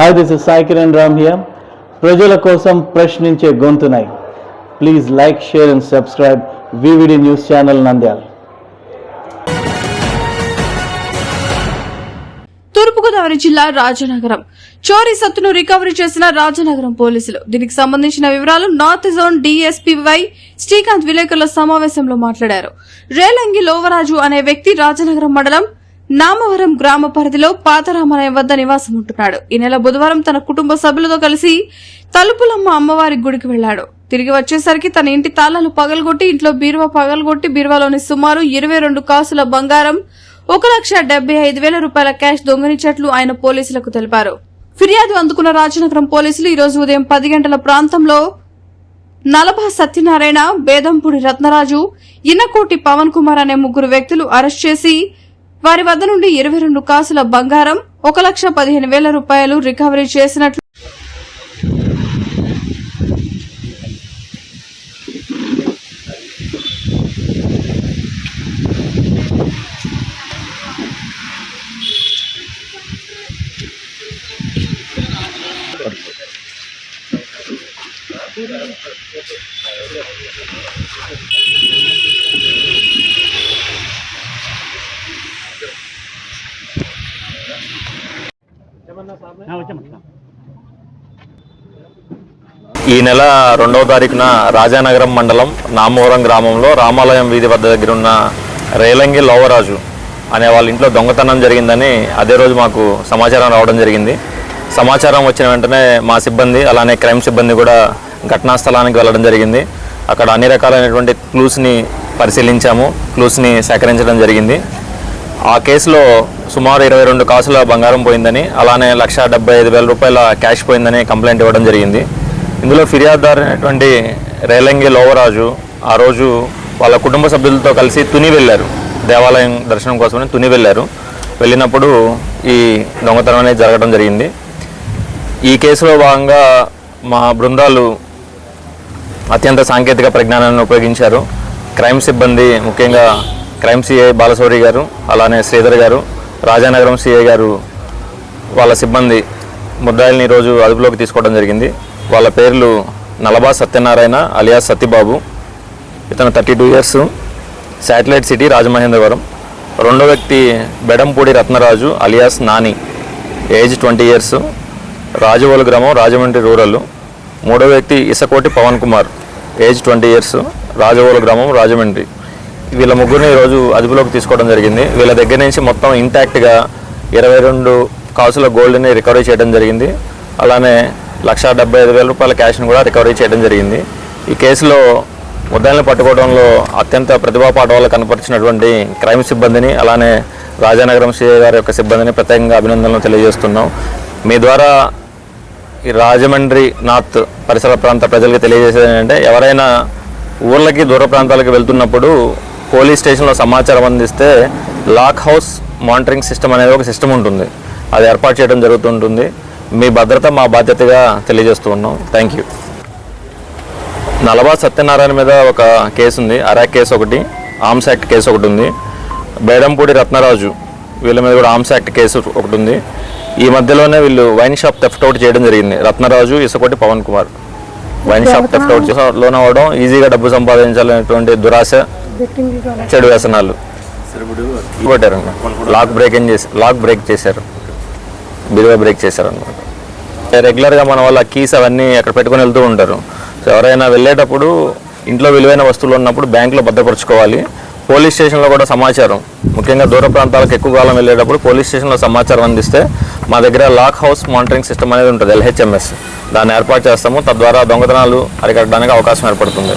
High this is Sai Kiran Ram here ప్రజల కోసం ప్రశ్నించే గొంతునై. Please like share and subscribe VVD news channel Nandyal Turpugodavari జిల్లా రాజనగరం. చోరీ సత్తును రికవరీ చేసిన రాజనగరం పోలీసులు. దీనికి సంబంధించిన వివరాలు north zone DSP Y Srikanth విలేకరుల సమావేశంలో మాట్లాడారు. రేలంగి లోవరాజు అనే వ్యక్తి రాజనగరం మండలం నామవరం గ్రామ పరిధిలో పాతరామాలయం వద్ద నివాసం ఉంటున్నాడు. ఈ నెల బుధవారం తన కుటుంబ సభ్యులతో కలిసి తలుపులమ్మ అమ్మవారి గుడికి వెళ్ళాడు తిరిగి వచ్చేసరికి తన ఇంటి తాళాలు పగలగొట్టి ఇంట్లో బీరువా పగలగొట్టి బీరువాలోని సుమారు ఇరవై రెండు కాసుల బంగారం ఒక లక్ష డెబ్బై ఐదు వేల రూపాయల క్యాష్ దొంగలించినట్లు ఆయన పోలీసులకు తెలిపారు. ఫిర్యాదు అందుకున్న రాజనగరం పోలీసులు ఈ రోజు ఉదయం పది గంటల ప్రాంతంలో నలభ సత్యనారాయణ బేదంపూడి రత్నరాజు ఇనకోటి పవన్ కుమార్ అనే ముగ్గురు వ్యక్తులు అరెస్ట్ చేసి వారి వద్ద నుండి ఇరవై రెండు కాసుల బంగారం ఒక లక్ష పదిహేను వేల రూపాయలు రికవరీ చేసినట్లు ఈ నెల రెండవ తారీఖున రాజానగరం మండలం నామవరం గ్రామంలో రామాలయం వీధి వద్ద దగ్గర ఉన్న రేలంగి లోవరాజు అనే వాళ్ళ ఇంట్లో దొంగతనం జరిగిందని అదే రోజు మాకు సమాచారం రావడం జరిగింది. సమాచారం వచ్చిన వెంటనే మా సిబ్బంది అలానే క్రైమ్ సిబ్బంది కూడా ఘటనా స్థలానికి వెళ్ళడం జరిగింది. అక్కడ అన్ని రకాలైనటువంటి క్లూస్ని పరిశీలించాము క్లూస్ని సేకరించడం జరిగింది. ఆ కేసులో సుమారు ఇరవై రెండు కాసుల బంగారం పోయిందని అలానే లక్ష డెబ్బై ఐదు వేల రూపాయల క్యాష్ పోయిందని కంప్లైంట్ ఇవ్వడం జరిగింది. ఇందులో ఫిర్యాదుదారు అయినటువంటి రేలంగి లోవరాజు ఆ రోజు వాళ్ళ కుటుంబ సభ్యులతో కలిసి తుని వెళ్ళారు. దేవాలయం దర్శనం కోసమని తుని వెళ్ళారు. వెళ్ళినప్పుడు ఈ దొంగతనం అనేది జరగడం జరిగింది. ఈ కేసులో భాగంగా మా బృందాలు అత్యంత సాంకేతిక పరిజ్ఞానాన్ని ఉపయోగించారు. క్రైమ్ సిబ్బంది ముఖ్యంగా క్రైమ్ సిఐ బాలశౌరి గారు అలానే శ్రీధర్ గారు రాజానగరం సిఐ గారు వాళ్ళ సిబ్బంది ముద్దాయిల్ని ఈరోజు అదుపులోకి తీసుకోవడం జరిగింది. వాళ్ళ పేర్లు నలబా సత్యనారాయణ అలియాస్ సత్యబాబు ఇతను thirty two years satellite city Rajamahendravaram. రెండో వ్యక్తి Bedampudi Ratnaraju alias Nani age twenty years Rajavolu గ్రామం రాజమండ్రి రూరల్. మూడో వ్యక్తి Isakoti Pavan Kumar age twenty years Rajavolu గ్రామం రాజమండ్రి. వీళ్ళ ముగ్గురిని ఈరోజు అదుపులోకి తీసుకోవడం జరిగింది. వీళ్ళ దగ్గర నుంచి మొత్తం ఇంటాక్ట్గా ఇరవై రెండు కాసుల గోల్డ్ని రికవరీ చేయడం జరిగింది. అలానే లక్ష డెబ్బై ఐదు వేల రూపాయల క్యాష్ని కూడా రికవరీ చేయడం జరిగింది. ఈ కేసులో ముద్దాయిల్ని పట్టుకోవడంలో అత్యంత ప్రతిభా పాఠవాళ్ళు కనపరిచినటువంటి క్రైమ్ సిబ్బందిని అలానే రాజానగరం సిఐ గారి యొక్క సిబ్బందిని ప్రత్యేకంగా అభినందనలు తెలియజేస్తున్నాం. మీ ద్వారా ఈ రాజమండ్రి నార్త్ పరిసర ప్రాంత ప్రజలకు తెలియజేసేది ఏంటంటే ఎవరైనా ఊర్లకి దూర ప్రాంతాలకు వెళ్తున్నప్పుడు పోలీస్ స్టేషన్లో సమాచారం అందిస్తే లాక్ హౌస్ మానిటరింగ్ సిస్టమ్ అనేది ఒక సిస్టమ్ ఉంటుంది. అది ఏర్పాటు చేయడం జరుగుతుంటుంది. మీ భద్రత మా బాధ్యతగా తెలియజేస్తూ ఉన్నాం. థ్యాంక్ యూ నలభా సత్యనారాయణ మీద ఒక కేసు ఉంది. అరాక్ కేసు ఒకటి ఆర్మ్స్ యాక్ట్ కేసు ఒకటి ఉంది. బేడంపూడి రత్నరాజు వీళ్ళ మీద కూడా ఆర్మ్స్ యాక్ట్ కేసు ఒకటి ఉంది. ఈ మధ్యలోనే వీళ్ళు వైన్ షాప్ థెఫ్ట్ అవుట్ చేయడం జరిగింది. Ratnaraju Isukoti Pavan Kumar. Wine shop theft out loan అవ్వడం ఈజీగా డబ్బు సంపాదించాలనేటువంటి దురాశ చెడు వ్యసనాలు. కొట్టారు లాక్ బ్రేక్ చేసి లాక్ బ్రేక్ చేశారు. బిరువా బ్రేక్ చేశారు అనమాట రెగ్యులర్గా మన వాళ్ళ కీస్ అవన్నీ అక్కడ పెట్టుకొని వెళ్తూ ఉంటారు. సో ఎవరైనా వెళ్ళేటప్పుడు ఇంట్లో విలువైన వస్తువులు ఉన్నప్పుడు బ్యాంకులో భద్రపరచుకోవాలి. పోలీస్ స్టేషన్లో కూడా సమాచారం. ముఖ్యంగా దూర ప్రాంతాలకు ఎక్కువ కాలం వెళ్ళేటప్పుడు పోలీస్ స్టేషన్లో సమాచారం అందిస్తే మా దగ్గర లాక్ హౌస్ మానిటరింగ్ సిస్టమ్ అనేది ఉంటుంది ఎల్హెచ్ఎంఎస్. దాన్ని ఏర్పాటు చేస్తాము. తద్వారా దొంగతనాలు అరికట్టడానికి అవకాశం ఏర్పడుతుంది.